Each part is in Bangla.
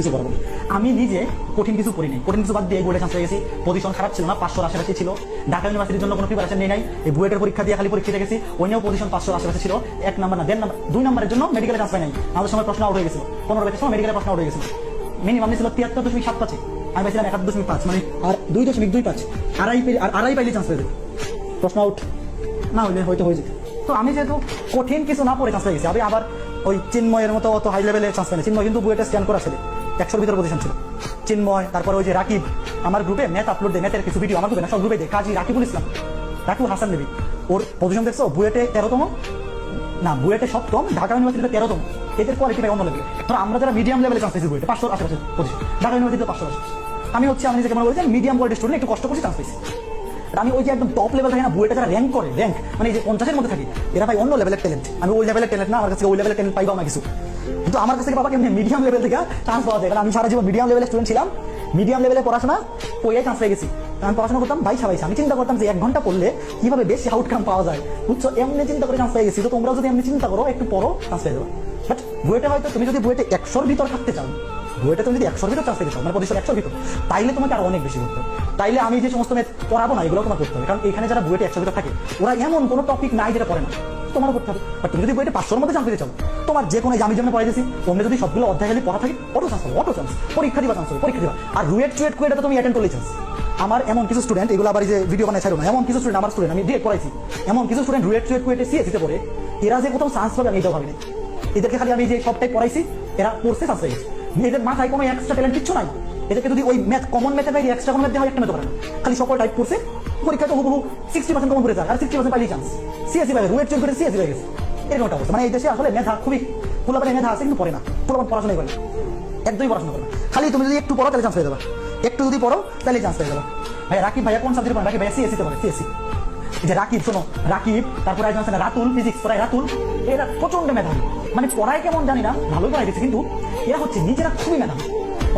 কিছু করব আমি নিজে কঠিন কিছু করি কঠিন কিছু বাদ দিয়ে বোর্ডে চান্স পেয়ে গেছি। পজিশন খারাপ ছিল না, পাঁচশোর আশেপাশে ছিল। ঢাকা ইউনিভার্সিটির জন্য কোনো প্রিপারেশন নেই নাই। এই বুয়েটের পরীক্ষা দিয়ে খালি পরীক্ষা গেছি। ওই নিয়েও পজিশন পাঁচশোর আশেপাশে ছিল। এক নাম্বার না, দেড় নাম্বার দুই নাম্বারের জন্য মেডিকেলে চান্স পাই নাই। আমাদের সময় প্রশ্ন আউট হয়ে গেছিল। পনেরো ব্যাচের সময় মেডিকেলের প্রশ্ন আউট হয়ে গেছিল। মিনিমাম ছিল তিয়াত্তর দশমিক সাত পাঁচে। আমি পাইছিলাম এক দশমিক পাঁচ মানে আর দুই দশমিক দুই পাঁচ। আড়াই আড়াই পাইলে চান্স পেয়ে প্রশ্ন আউট না হইলে হয়তো হয়ে যেত। তো আমি যেহেতু কঠিন কিছু না পড়ে চান্স পেয়ে গেছি, আমি আবার ওই চিন্ময়ের মতো অত হাই লেভেলে চান্স পাইনি চিন্ময় কিন্তু বুয়েটে স্ক্যান করা ছেলে একশোর ভিতরে পজিশন ছিল। চিন্ময়, তারপর ওই যে রাকিব, আমার গ্রুপে ম্যাথ আপলোড দেয় ম্যাথের কিছু ভিডিও আমার গ্রুপে না, সব গ্রুপে দেয়। কাজী রাকিবুল ইসলাম, রাকিবুল হাসান দেবী। ওর পজিশন দেখছ? বুয়েটে তেরোতম? না, বুয়েটে সপ্তম, ঢাকা ইউনিভার্সিটিতে তেরোতম। এদের কোয়ালিটি পাই অন্য লেভেলে ধরো, আমরা যারা মিডিয়াম লেভেলে চান্স পেয়েছি বুয়েটে, পাঁচশোর আশেপাশে পজিশন ঢাকা ইউনিভার্সিটিতে পাঁচশো আশেপাশে। আমি হচ্ছে, আমি নিজেকে মনে করি মিডিয়াম কোয়ালিটি স্টুডেন্ট একটু কষ্ট করছি চান্স পেয়েছি আমি ওই যে একদম টপ লেভেল থাকে না, বুয়েটা যারা র্যাঙ্ক করে র্যাঙ্ক মানে এই যে পঞ্চাশের মধ্যে থাকি, এরা ভাই অন্য লেভেলের ট্যালেন্ট আমি ওই লেভেলের ট্যালেন্ট না, আমার কাছে ওই লেভেলের ট্যালেন্ট পাইবা না কিছু। কিন্তু আমার কাছ থেকে বাবা মিডিয়াম লেভেল থেকে চান্স পাওয়া যায়? আমি সারা জীবন মিডিয়াম লেভেলের স্টুডেন্ট ছিলাম। মিডিয়াম লেভেলে পড়াশোনা ওই চান্স পেয়ে গেছি। আমি পড়াশোনা করতাম ভাই সাবাইছে আমি চিন্তা করতাম যে এক ঘণ্টা পড়লে কীভাবে বেশি আউটকাম পাওয়া যায়? বুঝছ? এমনি চিন্তা করে চান্স পেয়ে গেছি। তো তোমরা যদি এমনি চিন্তা করো, একটু পড়ো চান্স পেয়ে যাবে। বাট বুয়েটে হয়তো তুমি যদি বইটা একশোর ভিতর থাকতে চাও বুয়েটে তুমি যদি একশোর ভিতর চান্স পেতে মানে পজিশন একশোর ভিতর, তাইলে তোমাকে আরও অনেক বেশি করতে তাইলে আমি যে সমস্ত ম্যাথ পড়াবো না এগুলো তোমার করতে হবে। কারণ এখানে যারা বুয়েটে একশো ভিতর থাকে, ওরা এমন কোনো টপিক নাই যেটা পড়ে না। তোমারও করতে হবে। বাট তুমি যদি বইটা পাঁচশোর মধ্যে চান্স পেতে চাও, তোমার যে কোনো আমি যেমন পড়াইতেছি, অন্য যদি সবগুলো অধ্যায় খালি পড়া থাকে অটো চান্স অটো চান্স পরীক্ষা দিবা চান্স পরীক্ষা দিবা। আর রুয়েট টুয়েট তো তুমি অ্যাটেন্ড করলে চান্স আমার এমন কিছু স্টুডেন্ট এগুলো আবার যে ভিডিও বানাই ছাড়ো না, এমন কিছু স্টুডেন্ট আমার স্টুডেন্ট আমি ডিরেক্ট পড়াইছি। এমন কিছু স্টুডেন্ট রুয়েট টুয়েট কুয়েটে সিএসিতে পড়ে, এরা যে কোথাও চান্স পাবে, আমি এটাও ভাবিনি। এদেরকে খালি আমি যে সবটাই পড়াইছি, এরা পড়ছে চান্স পেয়ে গেছে। এদের মাথায় কোনো এক্সট্রা ট্যালেন্ট কিচ্ছু নাই। এদেরকে যদি ওই ম্যাথ কমন ম্যাথের বাইরে এক্সট্রা কোনো ম্যাথ দেওয়া একটা ম্যাথ পারে খালি সকল টাইপ করছে পরীক্ষা তো হুবহু সিক্সটি পার্সেন্ট কমন করে যায় আর সিক্সটি পার্সেন্ট পাইলেই চান্স সিএসি পাবে রুয়েট চুল করে সিএসি গেছে। এরকম একটা অবস্থা। মানে এই দেশে আসলে মেধা খুবই ফুলাপানি মেধা আছে, কিন্তু পড়ে না। ফুলাপান পড়াশোনাই করে। একদমই পড়াশোনা করে না। খালি তুমি যদি একটু পড়ো, তাহলে চান্স পেয়ে যাবে। একটু যদি পড়ো, তাহলে চান্স পেয়ে যাবে। ভাই রাকিব ভাইয়া কোন সাবজেক্ট পড়ে? রাকিব ভাইয়া সিএসসি পড়ে সিএসসি যে রাকিব, শোনো, রাকিব, তারপরে একজন আছে না, রাতুল ফিজিক্স পড়ায় রাতুল। এরা প্রচণ্ড মেধাবী। মানে পড়ায় কেমন জানি না ভালোই পড়াই দিচ্ছে কিন্তু এরা হচ্ছে নিজেরা খুবই মেধাবী।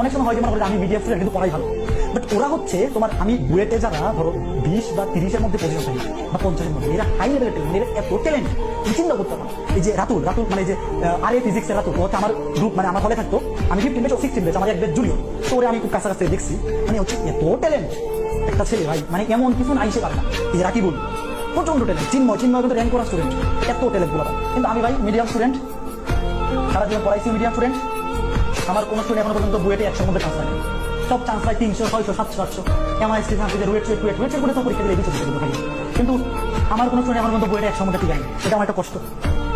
অনেক সময় হয় যে মনে আমি মিডিয়াম স্টুডেন্ট কিন্তু পড়াই ভালো। বাট ওরা হচ্ছে তোমার, আমি বুয়েটে যারা, ধরো, বিশ বা তিরিশের মধ্যে পজিশন থাকি বা পঞ্চাশের মধ্যে, এরা হাই লেভেলের ট্যালেন্ট এরা এত ট্যালেন্ট তুমি চিন্তা করতে পারো এই যে রাতুল রাতুল মানে যে আর এ ফিজিক্সের রাতুল, ও আমার গ্রুপ মানে আমার হলে থাকতো। আমি ফিফটিন বেচ ও সিক্সটিন বেচ আমার এক বেচ জুনিয়র তো ওরে আমি খুব কাছাকাছি দেখছি মানে হচ্ছে এত ট্যালেন্ট একটা ছেলে ভাই। মানে এমন কিছু পারে কিন্তু র্যাঙ্ক করা স্টুডেন্ট এত কিন্তু আমি ভাই মিডিয়াম স্টুডেন্ট সারা পড়াইছি মিডিয়াম স্টুডেন্ট আমার কোনো স্টুডেন্ট এখনও পর্যন্ত বুয়েটে একশোর মধ্যে চান্স সব চান্স পায় তিনশো, ছয়শো, সাতশো, আটশো। এমআই স্টেশন আছে রুয়েট চুয়েট কুয়েট রুয়েট করে তো পরীক্ষা দিয়ে দিচ্ছে কিন্তু আমার কোনো স্টুডেন্ট আমার মধ্যে বুয়েটে একশোর মধ্যে টিকায় এটা আমার একটা কষ্ট।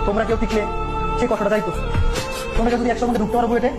তোমরা কেউ টিকলে সেই কষ্টটা যাইতো তোমরা কেউ যদি একশোর মধ্যে ঢুকতে পারো বুয়েটে